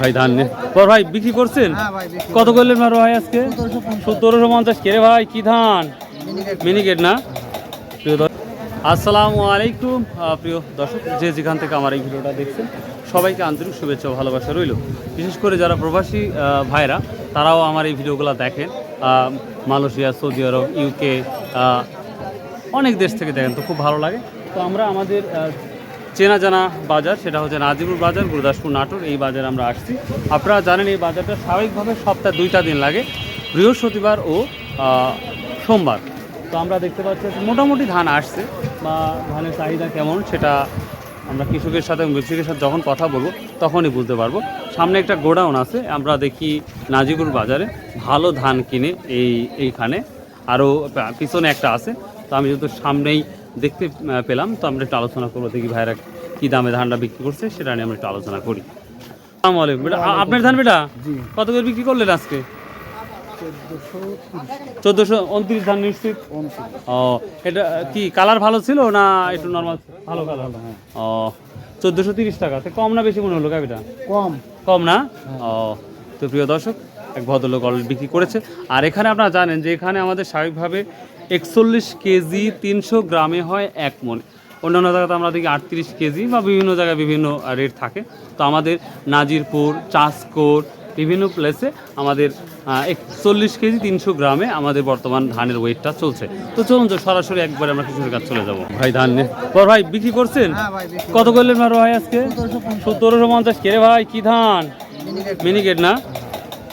ভাই ধান বড় ভাই বিক্রি করছেন? হ্যাঁ ভাই কত করলেন বড় ভাই আজকে? সতেরোশো পঞ্চাশ। কে রে ভাই কি ধান? মিনিকেট না? প্রিয় আসসালামু আলাইকুম। প্রিয় দর্শক যে যেখান থেকে আমার এই ভিডিওটা দেখছেন সবাইকে আন্তরিক শুভেচ্ছা ভালোবাসা রইল। বিশেষ করে যারা প্রবাসী ভাইরা তারাও আমার এই ভিডিওগুলো দেখেন। মালয়েশিয়া সৌদি আরব ইউকে অনেক দেশ থেকে দেখেন তো খুব ভালো লাগে। তো আমরা আমাদের চেনা জানা বাজার, সেটা হচ্ছে নাজিপুর বাজার, গুরুদাসপুর নাটোর, এই বাজারে আমরা আসছি। আপনারা জানেন এই বাজারটা স্বাভাবিকভাবে সপ্তাহে দুইটা দিন লাগে, বৃহস্পতিবার ও সোমবার। তো আমরা দেখতে পাচ্ছি মোটামুটি ধান আসছে, বা ধানের চাহিদা কেমন সেটা আমরা কৃষকের সাথে এবং ব্যবসায়ীর সাথে যখন কথা বলব, তখনই বুঝতে পারব। সামনে একটা গোডাউন আছে, আমরা দেখি নাজিপুর বাজারে ভালো ধান কিনে এই, এইখানে। আরও পিছনে একটা আছে। তো আমি যেহেতু সামনেই দেখতে পেলাম। তো আমরা একটু আলোচনা করব দেখি ভাইরা কী দামে ধানটা বিক্রি করছে সেটা নিয়ে আমরা একটু আলোচনা করি। আসসালামু আলাইকুম। বেটা আপনার ধান বেটা? কত করে বিক্রি করলেন আজকে? চোদ্দোশো উনত্রিশ ধান নিশ্চিত? ও এটা কি কালার ভালো ছিল না একটু নর্মাল ভালো কালার ও চোদ্দোশো তিরিশ টাকা। কম না বেশি মনে হলো গাবিটা কম। কম না? ও তো প্রিয় দর্শক এক ভদ্রলোক অলরেডি বিক্রি করেছে। আর এখানে আপনারা জানেন যে এখানে আমাদের স্বাভাবিকভাবে একচল্লিশ কেজি তিনশো গ্রামে হয় এক মন। অন্যান্য জায়গাতে আমরা দেখি আটত্রিশ কেজি বা বিভিন্ন জায়গায় বিভিন্ন রেট থাকে। তো আমাদের নাজিরপুর চাষকোর বিভিন্ন প্লেসে আমাদের একচল্লিশ কেজি তিনশো গ্রামে আমাদের বর্তমান ধানের ওয়েটটা চলছে। তো চলুন তো সরাসরি একবারে আমরা কৃষকের কাছে চলে যাব। ভাই ধান বড় ভাই বিক্রি করছেন? হ্যাঁ কত করলেন ভাই আজকে? সতেরোশো পঞ্চাশ। কে রে ভাই কি ধান? মিনিকেট না?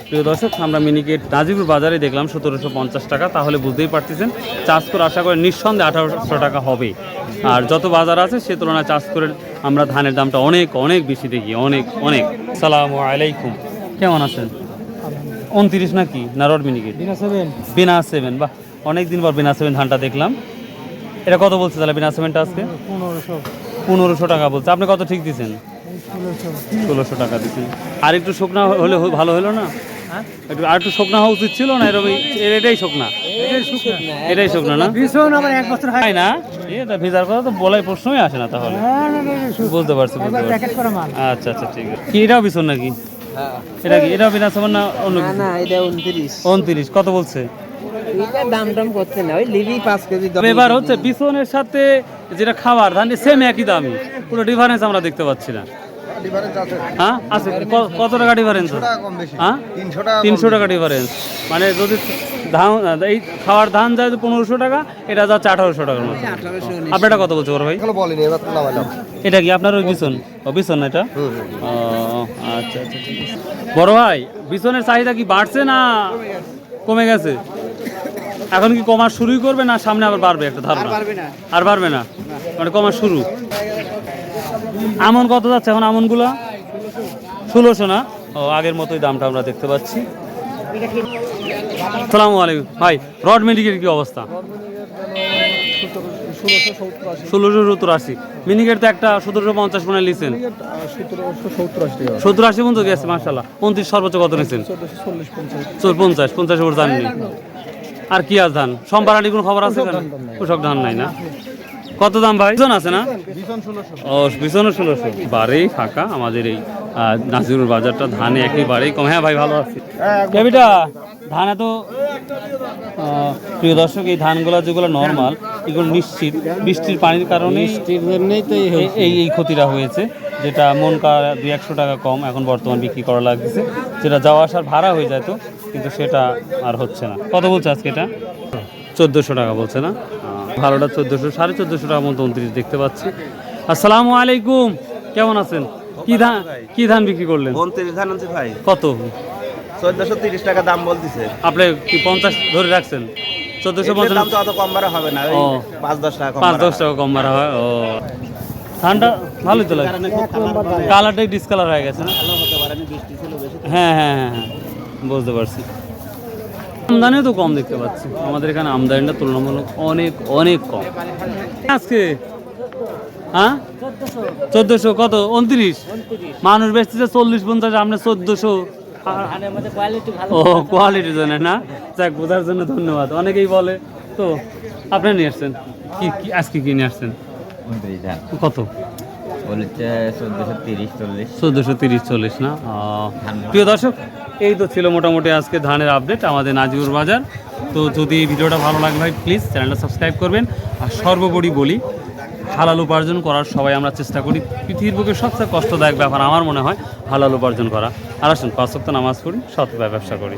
প্রিয় দর্শক আমরা মিনিকেট নাজিপুর বাজারে দেখলাম সতেরোশো পঞ্চাশ টাকা। তাহলে বুঝতেই পারতেছেন চাষ করে আশা করে নিঃসন্দেহে আঠারোশো টাকা হবে। আর যত বাজার আছে সে তুলনায় চাষ করে আমরা ধানের দামটা অনেক অনেক বেশি দেখি অনেক অনেক। সালাম আলাইকুম। কেমন আছেন? উনত্রিশ নাকি? না রড মিনিকেট? বিনা সেভেন। বিনা সেভেন বাহ। অনেক দিন পর বিনা সেভেন ধানটা দেখলাম। এটা কত বলছে তাহলে বিনা সেভেনটা আজকে? পনেরোশো। টাকা বলছে। আপনি কত ঠিক দিচ্ছেন ষোলোশো। টাকা দিচ্ছেন আর একটু শুকনা হলে ভালো হলো না? একটু আর একটু শুকনা হওয়া উচিত ছিল না এরকম এটাই শুকনা। এটাই শুকনা। না? ভীষণ আমার এক বছর হয়। না? এটা ভিজার কথা তো বলাই প্রশ্নই আসে না তাহলে। হ্যাঁ না, না, না, শুকনো। বুঝতে পারছি বুঝতে পারছি। প্যাকেট করা মাল। আচ্ছা আচ্ছা ঠিক আছে। কি এটাও বিছন নাকি? এটা কি এটাও বিনা সমান না অন্য না এটা উনত্রিশ। উনত্রিশ কত বলছে? দাম টাম করছে না ওই লিবি পাঁচ কেজি এবার হচ্ছে বিছনের সাথে যেটা খাবার ধান সেম একই দামই। কোনো ডিফারেন্স আমরা দেখতে পাচ্ছি না। হ্যাঁ? আছে। কত টাকা ডিফারেন্স হ্যাঁ? তিনশো টাকা ডিফারেন্স মানে যদি ধান এই খাওয়ার ধান যায় পনেরোশো টাকা এটা যাচ্ছে আঠারোশো টাকার মতো। আঠারোশো আপনারটা কত বলছে বড় ভাই? বলিনি এটা কি আপনার ওই বিছন? ও বিছন না এটা? ও আচ্ছা আচ্ছা ঠিক বড় ভাই বিছনের চাহিদা কি বাড়ছে না কমে গেছে? এখন কি কমা শুরুই করবে না সামনে আবার বাড়বে একটা ধারণা? আর বাড়বে না। মানে কমা শুরু। আমন কত যাচ্ছে এখন আমনগুলো? ষোলোশো না? ও, আগের মতোই দামটা আমরা দেখতে পাচ্ছি। সালামু আলাইকুম। ভাই, রড মেডিকেল কি অবস্থা? ষোলোশো সত্তর আশি। মিনিকেট তো একটা সতেরোশো পঞ্চাশ মনে সতেরোশো সত্তর আশি পর্যন্ত গেছে মার্শাল্লাহ পঁয়ত্রিশ সর্বোচ্চ কত নিয়েছেন পঞ্চাশ পঞ্চাশ উপর ধান নেই আর কি আর ধান? সম্পারানি কোনো খবর আছে? কৃষক ধান নাই না? কত দাম ভাই? বিজন আছে না? ও বিছনে ষোলোশো। বারেই ফাঁকা আমাদের এই আহ, নাজিরুর বাজারটা ধান একেবারেই কম। হ্যাঁ ভাই ভালো আছি। কেবিটা ধান এত প্রিয় দর্শক এই ধানগুলো যেগুলো নর্মাল এগুলো নিশ্চিত। বৃষ্টির পানির কারণে বৃষ্টির জন্যই তো এই এই- ক্ষতিটা হয়েছে যেটা মন দুই একশো টাকা কম এখন বর্তমান বিক্রি করা লাগছে যেটা যাওয়া আসার ভাড়া হয়ে যেত কিন্তু সেটা আর হচ্ছে না। কত বলছে আজকে এটা? চোদ্দোশো টাকা বলছে না? ভালোটা চোদ্দোশো সাড়ে চোদ্দোশো টাকার মতো উনত্রিশ দেখতে পাচ্ছি। আসসালামু আলাইকুম কেমন আছেন? কি ধান কি ধান বিক্রি করলেন? উনত্রিশ ধান আনছি ভাই। কত? চোদ্দশো তিরিশ টাকা দাম বলতেছে। আপনি কি পঞ্চাশ ধরে রাখছেন? চোদ্দোশো পঞ্চাশ দাম তো অত কম বাড়া হবে না ও। পাঁচ দশ টাকা পাঁচ দশ টাকা কম মারা হয় ও। ধানটা ভালোই তো লাগে। কালারটাই ডিসকালার হয়ে গেছে না? হ্যাঁ হ্যাঁ হ্যাঁ হ্যাঁ বুঝতে পারছি। আমদানিও তো কম দেখতে পাচ্ছি। আমাদের এখানে আমদানিটা তুলনামূলক অনেক অনেক কম। আজকে? হ্যাঁ? চোদ্দোশো কত? উনত্রিশ? মানুষ বেচতেছে চল্লিশ পঞ্চাশ আপনার চোদ্দোশো। কোয়ালিটি ও কোয়ালিটির জন্য না? যাক বোঝার জন্য ধন্যবাদ। অনেকেই বলে তো আপনি নিয়ে আসছেন? কি কি আজকে কি নিয়ে আসছেন? কত? চোদ্দশো তিরিশ চল্লিশ। চোদ্দোশো তিরিশ চল্লিশ না? প্রিয় দর্শক এই তো ছিল মোটামুটি আজকে ধানের আপডেট আমাদের নাজিউর বাজার। তো যদি ভিডিওটা ভালো লাগে ভাই প্লিজ চ্যানেলটা সাবস্ক্রাইব করবেন। আর সর্বোপরি বলি, হালাল উপার্জন করার সবাই আমরা চেষ্টা করি। পৃথিবীর বুকে সবচেয়ে কষ্টদায়ক ব্যাপার আমার মনে হয়, হালাল উপার্জন করা। আর আসুন, পাঁচ সপ্তাহ নামাজ পড়ি, সৎ ব্যবসা করি।